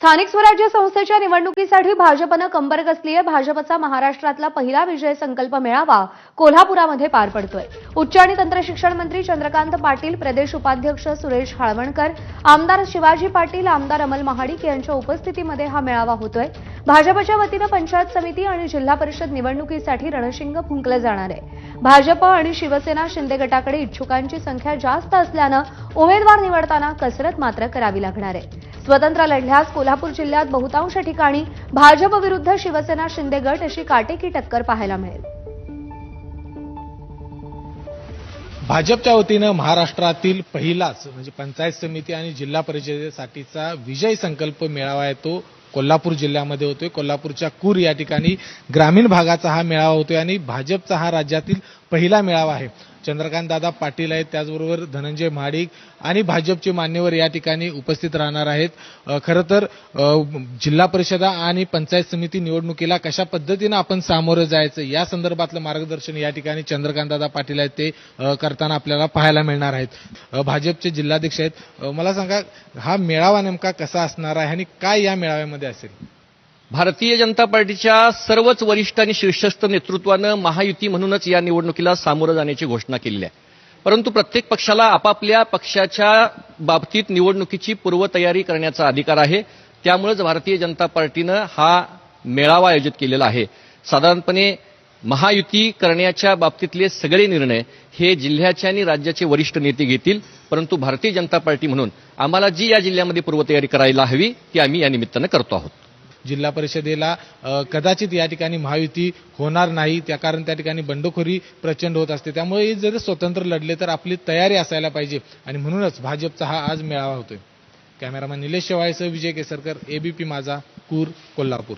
स्थानिक स्वराज्य संस्थेच्या निवडणुकीसाठी भाजपनं कंबर कसली आहे भाजपचा महाराष्ट्रातला पहिला विजय संकल्प मेळावा कोल्हापुरामध्ये पार पडतोय. उच्च आणि तंत्रशिक्षण मंत्री चंद्रकांत पाटील प्रदेश उपाध्यक्ष सुरेश हाळवणकर आमदार शिवाजी पाटील आमदार अमल महाडिक यांच्या उपस्थितीमध्ये हा मेळावा होतोय. भाजपच्या वतीनं पंचायत समिती आणि जिल्हा परिषद निवडणुकीसाठी रणशिंग फुंकलं जाणार आहे. भाजप आणि शिवसेना शिंदे गटाकडे इच्छुकांची संख्या जास्त असल्यानं उमेदवार निवडताना कसरत मात्र करावी लागणार आहे. स्वतंत्र लढल्यास कोल्हापूर जिल्ह्यात बहुतांश ठिकाणी भाजप विरुद्ध शिवसेना शिंदे गट अशी काटेकी टक्कर पाहायला मिळेल. भाजपच्या वतीनं महाराष्ट्रातील पहिलाच म्हणजे पंचायत समिती आणि जिल्हा परिषदेसाठीचा विजय संकल्प मेळावा आहे तो कोल्हापूर जिल्ह्यामध्ये होतोय. कोल्हापूरच्या कूर या ठिकाणी ग्रामीण भागाचा हा मेळावा होतोय आणि भाजपचा हा राज्यातील पहिला मेळावा आहे. चंद्रकांत दादा पाटील आहेत त्याचबरोबर धनंजय महाडिक आणि भाजपचे मान्यवर या ठिकाणी उपस्थित राहणार आहेत. खरं तर जिल्हा परिषदा आणि पंचायत समिती निवडणुकीला कशा पद्धतीनं आपण सामोरं जायचं या संदर्भातलं मार्गदर्शन या ठिकाणी चंद्रकांत दादा पाटील आहेत ते करताना आपल्याला पाहायला मिळणार आहेत. भाजपचे जिल्हाध्यक्ष आहेत. मला सांगा हा मेळावा नेमका कसा असणार आहे आणि काय या मेळाव्यामध्ये असेल? भारतीय जनता पार्टीच्या सर्वच वरिष्ठ आणि शीर्षस्थ नेतृत्वानं महायुती म्हणूनच या निवडणुकीला सामोरं जाण्याची घोषणा केलेली आहे. परंतु प्रत्येक पक्षाला आपापल्या पक्षाच्या बाबतीत निवडणुकीची पूर्वतयारी करण्याचा अधिकार आहे. त्यामुळेच भारतीय जनता पार्टीनं हा मेळावा आयोजित केलेला आहे. साधारणपणे महायुती करण्याच्या बाबतीतले सगळे निर्णय हे जिल्ह्याचे आणि राज्याचे वरिष्ठ नेते घेतील. परंतु भारतीय जनता पार्टी म्हणून आम्हाला जी या जिल्ह्यामध्ये पूर्वतयारी करायला हवी ती आम्ही या निमित्तानं करतो आहोत. जिल्हा परिषदेला कदाचित या ठिकाणी महायुती होणार नाही. त्या कारण त्या ठिकाणी बंडखोरी प्रचंड होत असते. त्यामुळे जर स्वतंत्र लढले तर आपली तयारी असायला पाहिजे. आणि म्हणूनच भाजपचा हा आज मेळावा होतोय. कॅमेरामॅन निलेश शेवाळेसह विजय केसरकर एबीपी माझा कूर कोल्हापूर.